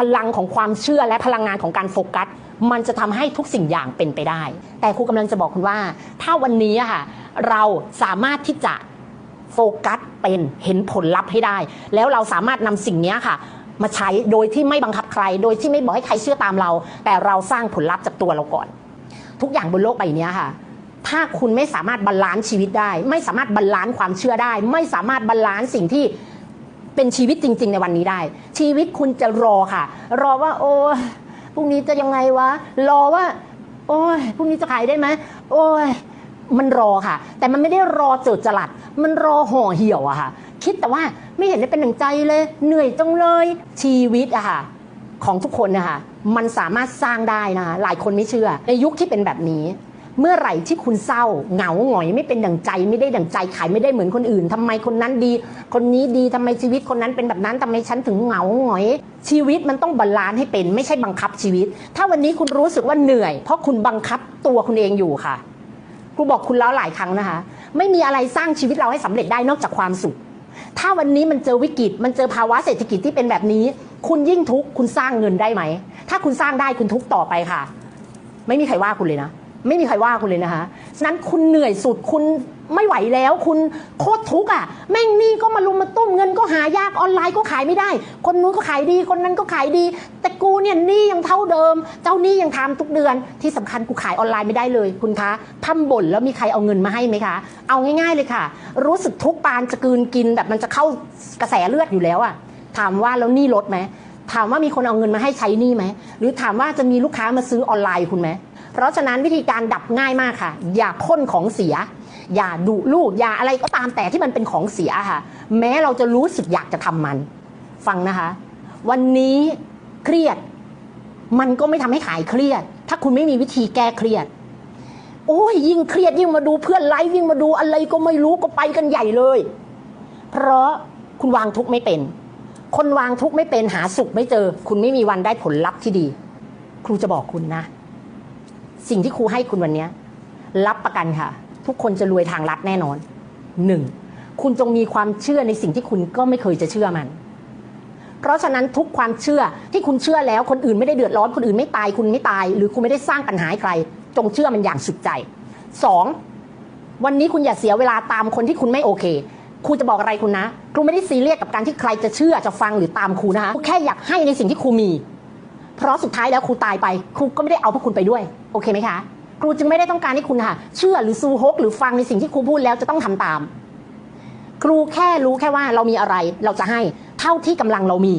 พลังของความเชื่อและพลังงานของการโฟกัส มันจะทำให้ทุกสิ่งอย่างเป็นไปได้ แต่ครูกำลังจะบอกคุณว่า ถ้าวันนี้ค่ะเราสามารถที่จะโฟกัสเป็นเห็นผลลัพธ์ให้ได้ แล้วเราสามารถนำสิ่งนี้ค่ะ มาใช้โดยที่ไม่บังคับใคร โดยที่ไม่บอกให้ใครเชื่อตามเรา แต่เราสร้างผลลัพธ์จากตัวเราก่อน ทุกอย่างบนโลกใบนี้ค่ะถ้าคุณไม่สามารถบาลานซ์ชีวิตได้ ไม่สามารถบาลานซ์ความเชื่อได้ ไม่สามารถบาลานซ์สิ่งที่ เป็นชีวิตจริง ๆ ในวันนี้ได้ ชีวิตคุณจะรอค่ะ รอว่าโอ้พรุ่งนี้จะยังไงวะ รอว่า โอ้ยพรุ่งนี้จะขายได้ไหมโอ้ยมันรอค่ะ แต่มันไม่ได้รอจิดจรัสมันรอห่อเหี่ยวอะค่ะ คิดแต่ว่าไม่เห็นได้เป็นหนังใจเลย เหนื่อยจังเลยชีวิตอะค่ะ ของทุกคนนะคะมันสามารถสร้างได้นะคะหลายคนไม่เชื่อ ในยุคที่เป็นแบบนี้ เมื่อไหร่ที่คุณเศร้าเหงาหงอยไม่เป็นดั่งใจ ไม่ได้ดั่งใจขายไม่ได้เหมือนคนอื่นทำไมคนนั้นดี คนนี้ดีทำไมชีวิตคนนั้นเป็นแบบนั้นทำไมฉันถึงเหงาหงอย ชีวิตมันต้องบาลานซ์ให้เป็น ไม่ใช่บังคับชีวิต ถ้าวันนี้คุณรู้สึกว่าเหนื่อย เพราะคุณบังคับตัวคุณเองอยู่ค่ะครูบอกคุณแล้วหลายครั้งนะคะ ไม่มีอะไรสร้างชีวิตเราให้สำเร็จได้นอกจากความสุข ถ้าวันนี้มันเจอวิกฤต มันเจอภาวะเศรษฐกิจที่เป็นแบบนี้ คุณยิ่งทุกข์คุณสร้างเงินได้ไหม ถ้าคุณสร้างได้คุณทุกข์ต่อไปค่ะ ไม่มีใครว่าคุณเลยนะ ไม่มีใครว่าคุณเลยนะคะฉะนั้นคุณเหนื่อยสุดคุณไม่ไหวแล้ว คุณโคตรทุกข์อะ แม่งนี่ก็มาลุมมาตุ้มเงินก็หายากออนไลน์ก็ขายไม่ได้ คนนู้นก็ขายดี คนนั้นก็ขายดี แต่กูเนี่ยนี้ยังเท่าเดิม เจ้านี้ยังทำทุกเดือนที่สำคัญกูขายออนไลน์ไม่ได้เลย คุณคะพัมบ่นแล้วมีใครเอาเงินมาให้ไหมคะ เอาง่าย ๆเลยค่ะ รู้สึกทุกปานจะกืนกินแบบมันจะเข้ากระแสเลือดอยู่แล้วอะถามว่าแล้วนี้ลดไหมถามว่ามีคนเอาเงินมาให้ใช้นี้ไหมหรือถามว่าจะมีลูกค้ามาซื้อออนไลน์คุณไหม เพราะฉะนั้นวิธีการดับง่ายมากค่ะ อย่าพ่นของเสีย อย่าดุลูก อย่าอะไรก็ตามแต่ที่มันเป็นของเสียค่ะ แม้เราจะรู้สึกอยากจะทำมัน ฟังนะคะ วันนี้เครียด มันก็ไม่ทำให้หายเครียด ถ้าคุณไม่มีวิธีแก้เครียด โอ้ยยิ่งเครียดยิ่งมาดูเพื่อนไลฟ์ยิ่งมาดูอะไรก็ไม่รู้ก็ไปกันใหญ่เลย เพราะคุณวางทุกข์ไม่เป็น คนวางทุกข์ไม่เป็นหาสุขไม่เจอ คุณไม่มีวันได้ผลลัพธ์ที่ดี ครูจะบอกคุณนะ สิ่งที่ครูให้คุณวันนี้รับประกันค่ะ ทุกคนจะรวยทางลัดแน่นอนหนึ่งคุณจงมีความเชื่อในสิ่งที่คุณก็ไม่เคยจะเชื่อมัน เพราะฉะนั้นทุกความเชื่อที่คุณเชื่อแล้วคนอื่นไม่ได้เดือดร้อนคนอื่นไม่ตายคุณไม่ตาย หรือคุณไม่ได้สร้างปัญหาให้ใคร จงเชื่อมันอย่างสุดใจสองวันนี้คุณอย่าเสียเวลาตามคนที่คุณไม่โอเคครูจะบอกอะไรคุณนะครูไม่ได้ซีเรียสกับการที่ใครจะเชื่อจะฟังหรือตามครูนะคะครูแค่อยากให้ในสิ่งที่ครูมี เพราะสุดท้ายแล้วครูตายไปครูก็ไม่ได้เอาพวกคุณไปด้วย โอเคไหมคะ ครูจึงไม่ได้ต้องการให้คุณค่ะ เชื่อหรือซูฮกหรือฟังในสิ่งที่ครูพูดแล้วจะต้องทำตาม ครูแค่รู้แค่ว่าเรามีอะไร เราจะให้เท่าที่กำลังเรามี